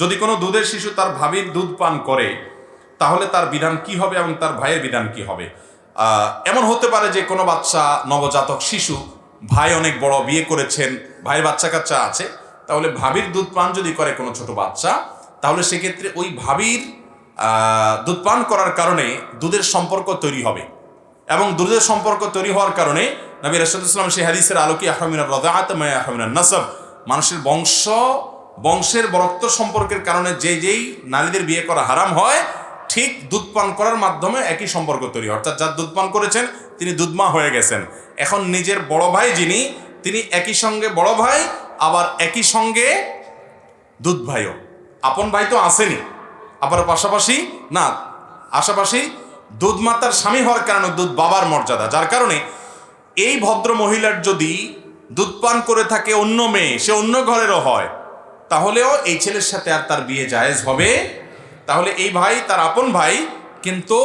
যদি কোনো দুধের শিশু তার ভাবির দুধ পান করে, তাহলে তার বিধান কি হবে এবং তার ভাইয়ের বিধান কি হবে? এমন হতে পারে যে কোনো বাচ্চা, নবজাতক শিশু, ভাই অনেক বড় বিয়ে করেছেন, ভাইয়ের বাচ্চা কাচ্চা আছে, তাহলে ভাবির দুধ পান যদি করে কোনো ছোট বাচ্চা, তাহলে সেক্ষেত্রে ওই ভাবির দুধ পান করার কারণে দুধের সম্পর্ক তৈরি হবে। এবং দুধের সম্পর্ক তৈরি হওয়ার কারণে নবী রাসুলাম সেই হাদিসের আলোকে আহমিনা রদাআত মায়া আহমিনা নাসব, মানুষের বংশ বংশের বরক্ত সম্পর্কের কারণে যে যেই নারীদের বিয়ে করা হারাম হয়, ঠিক দুধ পান করার মাধ্যমে একই সম্পর্ক তৈরি অর্থাৎ যার দুধ পান করেছেন, তিনি দুধমা হয়ে গেছেন। এখন নিজের বড় ভাই যিনি, তিনি একই সঙ্গে বড় ভাই, আবার একই সঙ্গে দুধ ভাইও। আপন ভাই তো আসেনি। আবার পাশাপাশি, না, আশাপাশি দুধ মাতার স্বামী হওয়ার কারণে দুধ বাবার মর্যাদা। যার কারণে এই ভদ্র মহিলার যদি দুধ পান করে থাকে অন্য মেয়ে, সে অন্য ঘরেরও হয়। তাহলেও এই ছেলের সাথে আর তার বিয়ে জায়েজ হবে? তাহলে এই ভাই, তার আপন ভাই, কিন্তু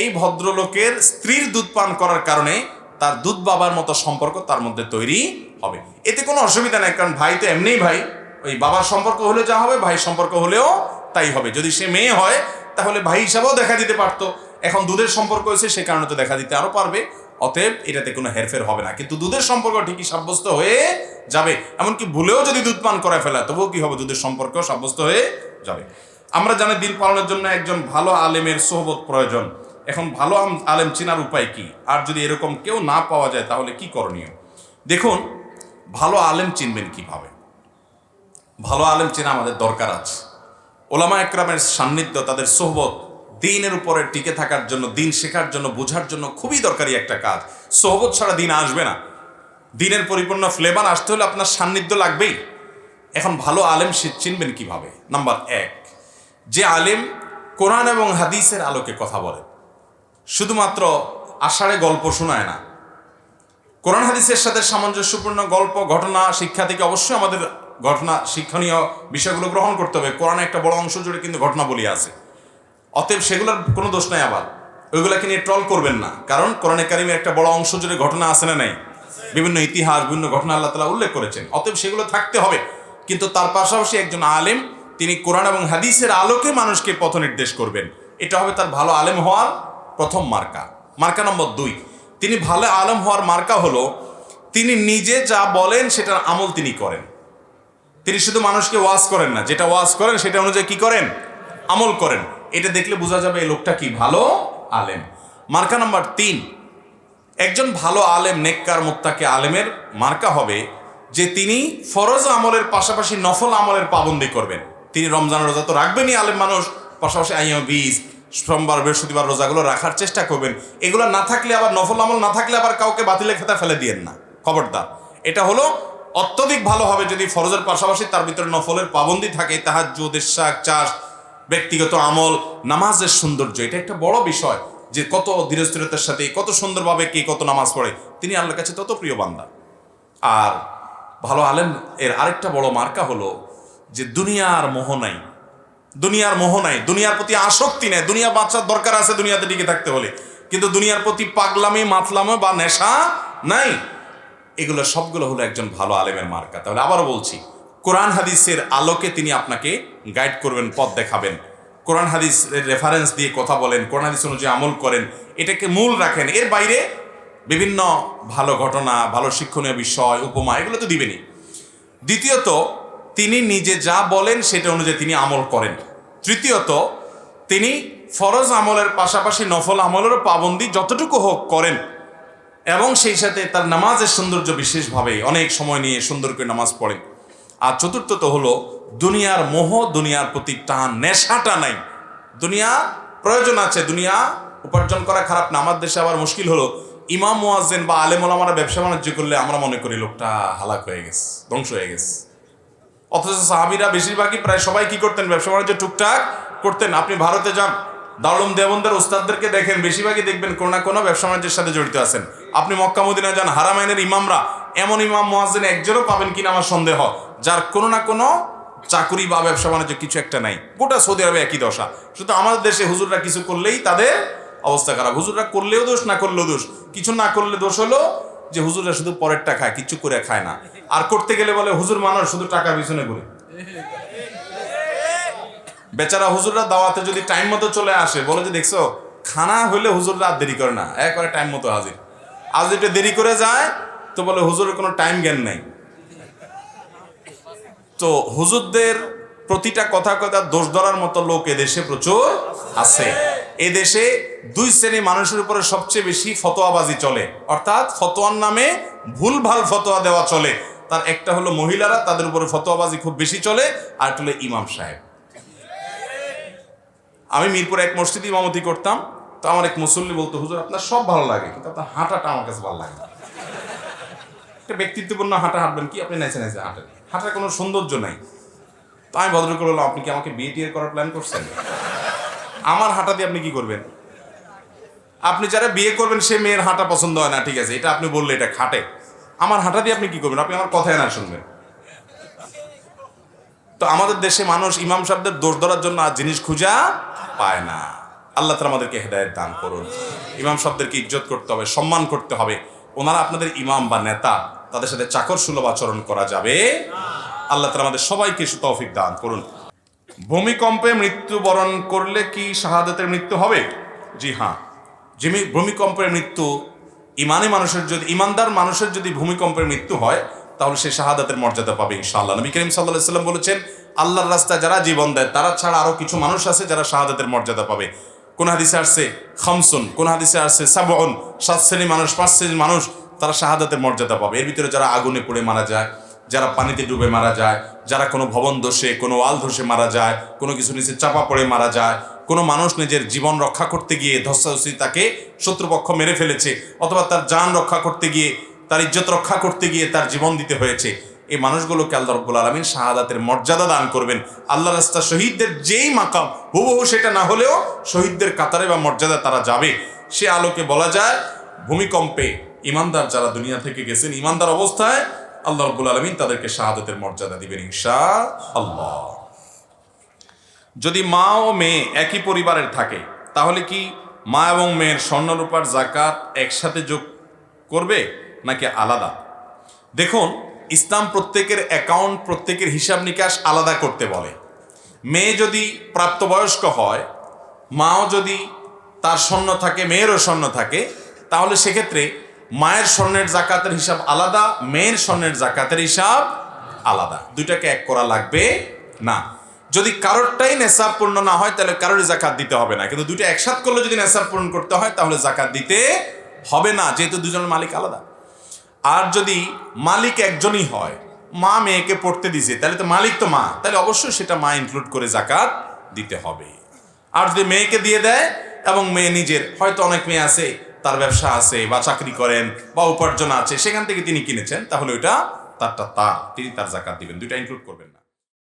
এই ভদ্রলোকের স্ত্রীর দুধ পান করার কারণে তার দুধ বাবার মতো সম্পর্ক তার মধ্যে তৈরি হবে। এতে কোনো অসুবিধা নেই, কারণ ভাই তো এমনিই ভাই। ওই বাবার সম্পর্ক হলে যা হবে ভাই সম্পর্ক হলেও তাই হবে। যদি সে মেয়ে হয়, তাহলে ভাই হিসাবেও দেখা দিতে পারতো। এখন দুধের সম্পর্ক হয়েছে, সে কারণে তো দেখা দিতে আরও পারবে। অতএব এটাতে কোনো হেরফের হবে না। কিন্তু দুধের সম্পর্ক ঠিকই সাব্যস্ত হয়ে যাবে। এমনকি ভুলেও যদি দুধ পান করায় ফেলা, তবুও কি হবে? দুধের সম্পর্ক সাব্যস্ত হয়ে যাবে। আমরা জানি দিন পালনের জন্য একজন ভালো আলেমের সোহবত প্রয়োজন। এখন ভালো আলেম চেনার উপায় কি? আর যদি এরকম কেউ না পাওয়া যায়, তাহলে কি করণীয়? দেখুন, ভালো আলেম চিনবেন কীভাবে? ভালো আলেম চেনা আমাদের দরকার আছে। ওলামা একরামের সান্নিধ্য, তাদের সোহবত দিনের উপরে টিকে থাকার জন্য, দিন শেখার জন্য, বোঝার জন্য খুবই দরকারি একটা কাজ। সোহবত ছাড়া দিন আসবে না। দিনের পরিপূর্ণ ফ্লেভার আসতে হলে আপনার সান্নিধ্য লাগবেই। এখন ভালো আলেম চিনবেন কীভাবে? নাম্বার এক, যে আলেম কোরআন এবং হাদিসের আলোকে কথা বলে। শুধুমাত্র আষাঢ়ে গল্প শোনায় না। কোরআন, হাদিসের সাথে সামঞ্জস্যপূর্ণ গল্প, ঘটনা, শিক্ষা থেকে অবশ্যই আমাদের ঘটনা, শিক্ষণীয় বিষয়গুলো গ্রহণ করতে হবে। কোরআনে একটা বড় অংশ জুড়ে কিন্তু ঘটনা বলি আছে। অতএব সেগুলোর কোনো দোষ নাই আবার। ওইগুলাকে নিয়ে ট্রল করবেন না। কারণ কোরআনে কারিমের একটা বড় অংশ জুড়ে ঘটনা আছে না নাই, বিভিন্ন ইতিহাস, বিভিন্ন ঘটনা আল্লাহ তালা উল্লেখ করেছেন। অতএব সেগুলো থাকতে হবে। কিন্তু তার পাশাপাশি একজন আলেম, তিনি কোরআন এবং হাদিসের আলোকে মানুষকে পথ নির্দেশ করবেন। এটা হবে তার ভালো আলেম হওয়ার প্রথম মার্কা। মার্কা নম্বর দুই। তিনি ভালো আলেম হওয়ার মার্কা হলো, তিনি নিজে যা বলেন সেটার আমল তিনি করেন। তিনি শুধু মানুষকে ওয়াজ করেন না। যেটা ওয়াজ করেন, সেটা অনুযায়ী কি করেন? আমল করেন। এটা দেখলে বোঝা যাবে এই লোকটা কি ভালো আলেম। মার্কা নাম্বার তিন, একজন ভালো আলেম, নেককার, মুত্তাকে আলেমের মার্কা হবে যে তিনি ফরজ আমলের পাশাপাশি নফল আমলের পাবন্দি করবেন। তিনি রমজান রোজা তো রাখবেনই আলেম মানুষ, পাশাপাশি আইয়া বীজ সোমবার, বৃহস্পতিবার রোজাগুলো রাখার চেষ্টা করবেন। এগুলো না থাকলে আবার নফল আমল না থাকলে আবার কাউকে বাতিলের খাতা ফেলে দিয়েন না। খবরদার। এটা হলো অত্যধিক ভালো হবে যদি ফরজের পাশাপাশি তার ভিতরে নফলের পাবন্দি থাকে তাহার জোদের শাক চাষ ব্যক্তিগত আমল, নামাজের সৌন্দর্য, এটা একটা বড় বিষয় যে কত ধীরস্থিরতার সাথে, কত সুন্দরভাবে কে কত নামাজ পড়ে। তিনি আল্লাহর কাছে তত প্রিয় বান্দা। আর ভালো আলেম, এর আরেকটা বড় মার্কা হলো যে দুনিয়ার মোহ নাই। দুনিয়ার মোহ নাই। দুনিয়ার প্রতি আসক্তি নেই। দুনিয়া বাচ্চার দরকার আছে দুনিয়াতে টিকে থাকতে হলে। কিন্তু দুনিয়ার প্রতি পাগলামি, মাতলামে বা নেশা নাই। এগুলো সবগুলো হলো একজন ভালো আলেমের মার্কা। তাহলে আবারও বলছি কোরআন হাদিসের আলোকে তিনি আপনাকে গাইড করবেন, পথ দেখাবেন। কোরআন হাদিস রেফারেন্স দিয়ে কথা বলেন, কোরআন হাদিস অনুযায়ী আমল করেন, এটাকে মূল রাখেন। এর বাইরে বিভিন্ন ভালো ঘটনা, ভালো শিক্ষণীয় বিষয়, উপমা, এগুলো তো দিবেনই। দ্বিতীয়ত, তিনি নিজে যা বলেন সেটা অনুযায়ী তিনি আমল করেন। তৃতীয়ত, তিনি ফরজ আমলের পাশাপাশি নফল আমলেরও পাবন্দি যতটুকু হোক করেন। এবং সেই সাথে তার নামাজের সৌন্দর্য বিশেষভাবে অনেক সময় নিয়ে সুন্দর করে নামাজ পড়েন। আর চতুর্থত হলো, দুনিয়ার মোহ, দুনিয়ার প্রতি টান, নেশাটা নাই। দুনিয়া, প্রয়োজন আছে, দুনিয়া উপার্জন করা খারাপ না। আমার দেশে আবার মুশকিল হলো, ইমাম মোয়াজেন বা আলেম ওলামারা ব্যবসা বাণিজ্য করলে আমরা মনে করি লোকটা হালাক হয়ে গেছে, ধ্বংস হয়ে গেছে। অথচ সাহাবিরা বেশিরভাগই প্রায় সবাই কি করতেন? ব্যবসা বাণিজ্য টুকটাক করতেন। আপনি ভারতে যান দারুম দেবন্দের উস্তাদদেরকে দেখেন, বেশিরভাগই দেখবেন কোনো না কোনো ব্যবসা বাণিজ্যের সাথে জড়িত আছেন। আপনি মক্কা মদিনা যান হারামাইনের ইমামরা এমন ইমাম মহাজেন একজনও পাবেন কিনা আমার সন্দেহ। যার কোনো না কোনো চাকুরি বা ব্যবসা বাণিজ্য কিছু একটা নাই। গোটা সৌদি আরবে একই দশা। শুধু আমাদের দেশে হুজুররা কিছু করলেই তাদের অবস্থা খারাপ। হুজুররা করলেও দোষ, না করলেও দোষ। কিছু না করলে দোষ হলো যে হুজুররা শুধু পরেরটা খায়, কিছু করে খায় না। আর করতে গেলে বলে, হুজুর মানুষ, শুধু টাকার পিছনে ঘুরে। বেচারা হুজুররা দাওয়াতে যদি টাইম মতো চলে আসে, বলে যে, দেখছ, খানা হইলে হুজুররা আর দেরি করে না। একবারে টাইম মতো হাজির। আজ একটু দেরি করে যায় তো বলে হুজুরের কোনো টাইম জ্ঞান নাই। তো হুজুরদের প্রতিটা কথা কথা দোষ ধরার মতো লোক এদেশে প্রচুর আছে। এদেশে দুই শ্রেণি মানুষের উপরে সবচেয়ে বেশি ফতোয়াবাজি চলে। অর্থাৎ ফতোয়ার নামে ভুলভাল ফতোয়া দেওয়া চলে। তার একটা হলো মহিলারা, তাদের উপরে ফতোয়াবাজি খুব বেশি চলে, আর হলো ইমাম সাহেব। আমি মিরপুরে এক মসজিদে ইমামতি করতাম, তো আমার এক মুসল্লি বলতো, হুজুর, আপনার সব ভালো লাগে, কিন্তু আপনার হাঁটাটা আমার কাছে ভালো লাগে না। একটা ব্যক্তিত্বপূর্ণ হাঁটা হাঁটবেন কি? আপনি নেচে নেচে হাঁটেন। হাঁটার কোনো সৌন্দর্য নাই। তো আমি ভদ্র করে বললাম আপনি কি আমাকে বিয়ে টিয়ে করার প্ল্যান করছেন? আমার হাঁটা দিয়ে আপনি কি করবেন? আপনি যারা বিয়ে করবেন, সে মেয়ের হাঁটা পছন্দ হয় না, ঠিক আছে? এটা আপনি বললে এটা খাটে। আমার হাঁটা দিয়ে আপনি কি করবেন? আপনি আমার কথায় না শুনবেন। তো আমাদের দেশে মানুষ ইমাম সাহেবদের দোষ ধরার জন্য আর জিনিস খুঁজা পায় না। আল্লাহ তালা আমাদেরকে হেদায়ত দান করুন। ইমাম সাহেবদেরকে ইজ্জত করতে হবে, সম্মান করতে হবে। ওনারা আপনাদের ইমাম বা নেতা। তাদের সাথে চাকর সুলভ আচরণ করা যাবে। আল্লাহ তালা আমাদের সবাইকে তৌফিক দান করুন। ভূমিকম্পে মৃত্যুবরণ করলে কি শাহাদাতের মৃত্যু হবে? জি হ্যাঁ। জিমি, ভূমিকম্পের মৃত্যু, ইমানি মানুষের যদি, ইমানদার মানুষের যদি ভূমিকম্পের মৃত্যু হয়, তাহলে সে শাহাদাতের মর্যাদা পাবে ইনশাআল্লাহ। নবী করিম সাল্লাহ সাল্লাম বলেছেন, আল্লাহর রাস্তায় যারা জীবন দেয়, তারা ছাড়া আরও কিছু মানুষ আছে যারা শাহাদাতের মর্যাদা পাবে। কোন হাদিসে আসছে, খামসুন। কোন হাদিসে আসছে সাবন সাত শ্রেণি মানুষ, পাঁচ শ্রেণির মানুষ তারা শাহাদাতের মর্যাদা পাবে। এর ভিতরে যারা আগুনে পড়ে মারা যায়, যারা পানিতে ডুবে মারা যায়, যারা কোনো ভবন ধসে, কোনো ওয়াল ধসে মারা যায়, কোনো কিছু নিচে চাপা পড়ে মারা যায়, কোনো মানুষ নিজের জীবন রক্ষা করতে গিয়ে ধস্তাধস্তি তাকে শত্রুপক্ষ মেরে ফেলেছে, অথবা তার যান রক্ষা করতে গিয়ে, তার ইজ্জত রক্ষা করতে গিয়ে তার জীবন দিতে হয়েছে, এই মানুষগুলোকে আল্লাহ রব্বুল আলমিন শাহাদাতের মর্যাদা দান করবেন। আল্লাহ রাস্তা শহীদদের যেই মাকাম, হুবহু সেটা না হলেও শহীদদের কাতারে বা মর্যাদা তারা যাবে। সে আলোকে বলা যায়, ভূমিকম্পে ইমানদার যারা দুনিয়া থেকে গেছেন, ইমানদার অবস্থায় আল্লাহ রব্বুল আলমিন তাদেরকে শাহাদাতের মর্যাদা দিবেন ইনশা আল্লাহ যদি মা ও মেয়ে একই পরিবারের থাকে, তাহলে কি মা এবং মেয়ের স্বর্ণরূপার জাকাত একসাথে যোগ করবে নাকি আলাদা? দেখুন, ইসলাম প্রত্যেকের অ্যাকাউন্ট, প্রত্যেকের হিসাব নিকাশ আলাদা করতে বলে। মেয়ে যদি প্রাপ্তবয়স্ক হয়, মাও যদি তার স্বর্ণ থাকে, মেয়েরও স্বর্ণ থাকে, তাহলে সেক্ষেত্রে মায়ের স্বর্ণের জাকাতের হিসাব আলাদা, মেয়ের স্বর্ণের জাকাতের হিসাব আলাদা। দুইটাকে এক করা লাগবে না। যদি কারোরটাই নেশাব পূর্ণ না হয়, তাহলে কারোর জাকাত দিতে হবে না। কিন্তু দুইটা একসাথ করলে যদি নেশাব পূরণ করতে হয়, তাহলে জাকাত দিতে হবে না, যেহেতু দুজনের মালিক আলাদা। আর যদি মালিক একজনই হয়, মা মেয়েকে পড়তে দিছে, তাহলে তো মালিক তো মা, তাহলে অবশ্যই সেটা মা ইনক্লুড করে জাকাত দিতে হবে। আর যদি মেয়েকে দিয়ে দেয় এবং মেয়ে নিজের, হয়তো অনেক মেয়ে আছে তার ব্যবসা আছে বা চাকরি করেন বা উপার্জন আছে, সেখান থেকে তিনি কিনেছেন, তাহলে ওইটা তারটা তার, তিনি তার জাকাত দিবেন। দুইটা ইনক্লুড করবেন।